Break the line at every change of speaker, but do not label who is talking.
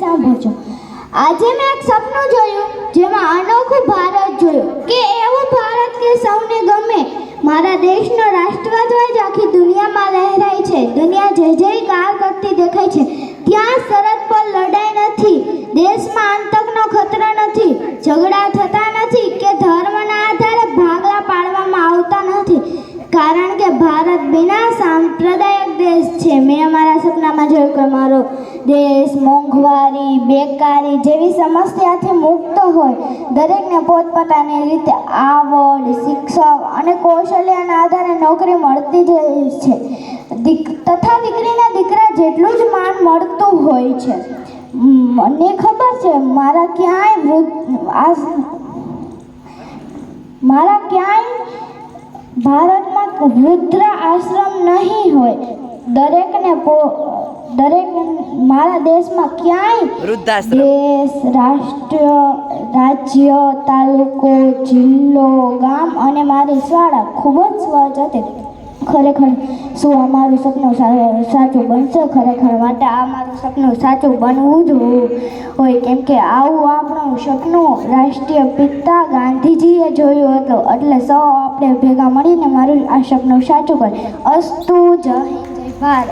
સાંભળજો. આજે મેં એક સપનું જોયું, જેમાં અનોખું ભારત જોયું. કે એવું ભારત કે સૌને ગમે. મારા દેશનો રાષ્ટ્રધ્વજ આખી દુનિયામાં લહેરાય છે. દુનિયા જય જયકાર કરતી દેખાય છે. ત્યાં સરહદ પર લડાઈ નથી. દેશમાં આતંકનો ખતરો નથી. ઝઘડા થતા નથી કે ધર્મના આધારે ભાગલા પાડવામાં આવતા નથી. કારણ કે ભારત બિના સાંપ્રદાયિક દેશ છે. મેં અમારા સપનામાં જોયું કે મારો દેશ મોંઘવારી, બેકારી જેવી સમસ્યાથી મુક્ત હોય, દરેકને પોતપોતાની રીતે આવડ શિક્ષક અને કૌશલ્યના આધારે નોકરી મળતી જ છે. તથા દીકરીના દીકરા જેટલું જ માન મળતું હોય છે. મને ખબર છે, મારા ક્યાંય મારા ક્યાંય ભારતમાં વૃદ્ધ આશ્રમ નહીં હોય. દરેકને દરેક મારા દેશમાં ક્યાંય
વૃદ્ધાશ્રમ.
દેશ રાષ્ટ્ર રાજ્ય તાલુકો જિલ્લો ગામ અને મારી શાળા ખૂબ જ સ્વચ્છ હતી ખરેખર શું આ મારું સપનું સાચું બનશે? ખરેખર માટે આ મારું સપનું સાચું બનવું જ હોય કેમ કે આવું આપણું સપનું રાષ્ટ્રીય પિતા ગાંધીજીએ જોયું હતું. એટલે સૌ આપણે ભેગા મળીને મારું આ સપનું સાચું કરે. અસ્તુ જય હિન્દ, જય ભારત.